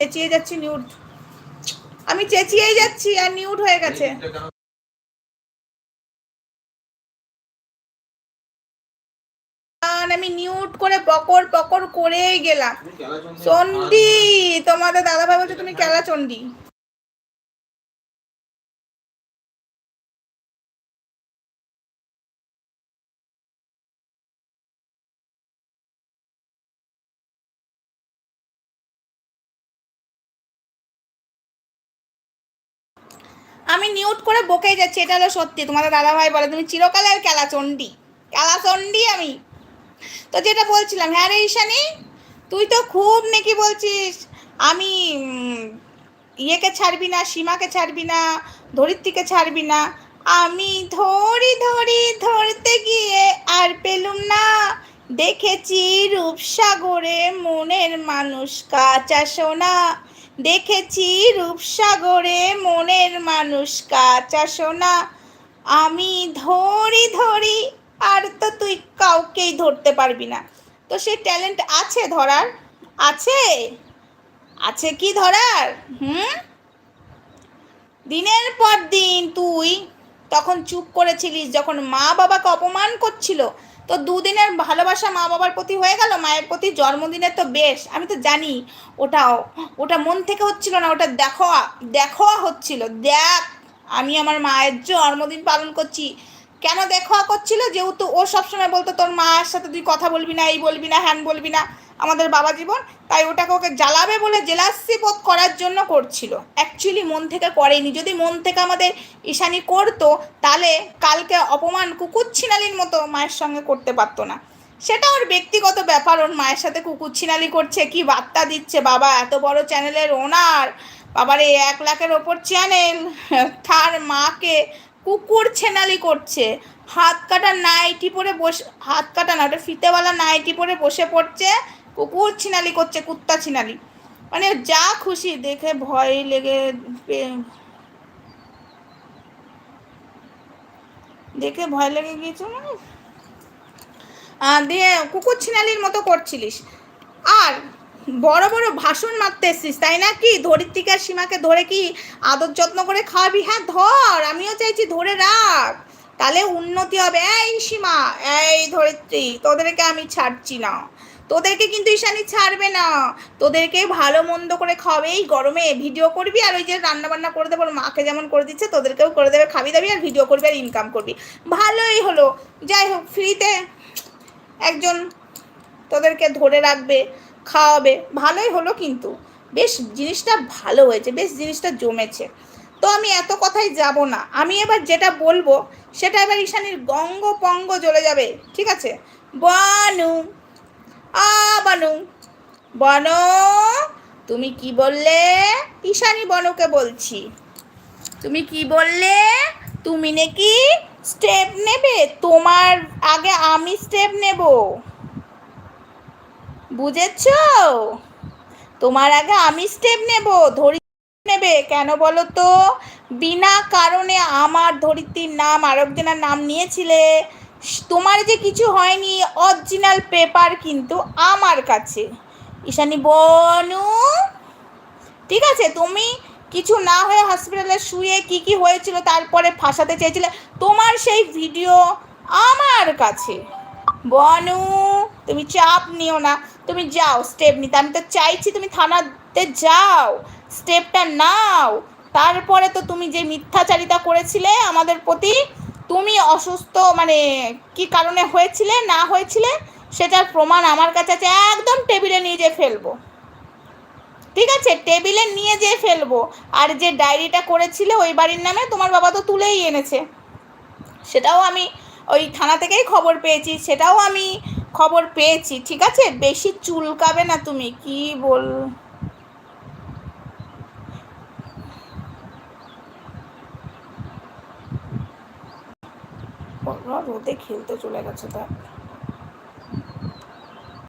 চেঁচিয়ে যাচ্ছি নিউট আমি চেঁচিয়েই যাচ্ছি আর নিউট হয়ে গেছে। আমি নিউট করে পকর পকর করেই গেলাম। চন্ডি তোমাদের দাদা ভাই বলছে তুমি কেলা চন্ডি আমি নিউট করে বকেই যাচ্ছি, এটা হলো সত্যি। তোমাদের দাদা ভাই বলে, তুমি চিরকালের কেলা চন্ডি কেলা চন্ডি আমি। তো যেটা বলছিলাম হ্যাঁ রে ঈশানি, তুই তো খুব নাকি বলছিস, আমি ইয়েকে ছাড়বি না, সীমাকে ছাড়বি না, ধরিত্রীকে ছাড়বি না, আমি ধরি ধরি, ধরতে গিয়ে আর পেলুম না। দেখেছি রূপসাগরে মনের মানুষ কাঁচা সোনা দেখেছি রূপসাগরে মনের মানুষ কাঁচা সোনা। আমি ধরি ধরি, আর তো তুই কাউকেই ধরতে পারবি না। তো সে ট্যালেন্ট আছে ধরার? আছে? আছে কি ধরার? হুম? দিনের পর দিন তুই তখন চুপ করেছিলিস, যখন মা বাবাকে অপমান করছিল, তো দুদিনের ভালোবাসা মা বাবার প্রতি হয়ে গেল, মায়ের প্রতি জন্মদিনের তো বেশ, আমি তো জানি ওটা ওটা মন থেকে হচ্ছিল না, ওটা দেখোয়া দেখোয়া হচ্ছিল, দেখ, আমি আমার মায়ের জন্মদিন পালন করছি কেন দেখোয়া করছিল? যেহেতু ও সবসময় বলতো, তোর মায়ের সাথে তুই কথা বলবি না, এই বলবি না, হ্যান বলবি না, আমাদের বাবা জীবন। তাই ওটাকে ওকে জ্বালাবে বলে জেলাসি বোধ করার জন্য করছিল। অ্যাকচুয়ালি মন থেকে করেনি। যদি মন থেকে আমাদের ঈশানি করতো, তাহলে কালকে অপমান কুকুর ছিনালির মতো মায়ের সঙ্গে করতে পারতো না। সেটা ওর ব্যক্তিগত ব্যাপার। ওর মায়ের সাথে কুকুর ছিনালি করছে, কি বার্তা দিচ্ছে? বাবা, এত বড় চ্যানেলের ওনার বাবার এই এক লাখের ওপর চ্যানেল, তার মাকে কুকুর ছেনালি করছে। হাত কাটা নাইটি পরে বসে, হাত কাটা না, ওটা ফিতেওয়ালা নাইটি পরে বসে পড়ছে। কুকুর ছিনালি করছে, কুত্তা ছিনালি। মানে যা খুশি, দেখে ভয় লেগে দেখে ভয় লেগে গিয়েছে না দিয়ে কুকুর ছিনালির মতো করছিলিস। আর বড় বড় ভাষণ মারতে এসছিস, তাই না কি? ধরিত্রিকার সীমাকে ধরে কি আদর যত্ন করে খাওয়াবি? হ্যাঁ ধর, আমিও চাইছি ধরে রাখ। তাহলে উন্নতি হবে। এই সীমা, এই ধরিত্রী, তোদেরকে আমি ছাড়ছি না। তোদেরকে কিন্তু ঈশানি ছাড়বে না। তোদেরকে ভালো মন্দ করে খাওয়াবে। এই গরমে ভিডিও করবি আর ওই যে রান্না বান্না করে দেবো মাকে যেমন করে দিচ্ছে, তোদেরকেও করে দেবে, খাবি দাবি আর ভিডিও করবি আর ইনকাম করবি। ভালোই হলো। যাই হোক ফ্রিতে একজন তোদেরকে ধরে রাখবে। খাওয়াবে, ভালোই হলো কিন্তু। বেশ জিনিসটা ভালো হয়েছে, বেশ জিনিসটা জমেছে। তো আমি এত কথাই যাব না। আমি এবার যেটা বলব, সেটা এবার ঈশানীর গঙ্গ পঙ্গ জ্বলে যাবে, ঠিক আছে? বানু, আ বানু, বন, তুমি কি বললে? ঈশানী বনকে বলছি। তুমি কি বললে? তুমি নাকি স্টেপ নেবে? তোমার আগে আমি স্টেপ নেব। বুঝেছ? তোমার আগে আমি স্টেপ নেব ধরি নেবে। কেন বলো তো? বিনা কারণে আমার ধরিত্রীর নাম আরেকজনের নাম নিয়েছিলে। তোমার যে কিছু হয়নি অরিজিনাল পেপার কিন্তু আমার কাছে। ঈশানি বনু, ঠিক আছে? তুমি কিছু না হয়ে হসপিটালে শুয়ে কি কি হয়েছিল তারপরে ফাঁসাতে চেয়েছিলে, তোমার সেই ভিডিও আমার কাছে। বনু তুমি চাপ নিও না, তুমি যাও স্টেপ নিতে। আমি তো চাইছি তুমি থানাতে যাও স্টেপটা নাও। তারপরে তো তুমি যে মিথ্যাচারিতা করেছিলে আমাদের প্রতি, তুমি অসুস্থ মানে কি কারণে হয়েছিলে, না হয়েছিলে, সেটার প্রমাণ আমার কাছে আছে, একদম টেবিলে নিয়ে যেয়ে ফেলব। ঠিক আছে? টেবিলে নিয়ে যেয়ে ফেলব। আর যে ডায়েরিটা করেছিলে ওই বাড়ির নামে তোমার বাবা তো তুলেই এনেছে। সেটাও আমি ওই থানা থেকেই খবর পেয়েছি, সেটাও আমি খবর পেয়েছি, ঠিক আছে? বেশি চুলকাবে না তুমি, কি বল? রোদে খেলতে চলে গেছে তা।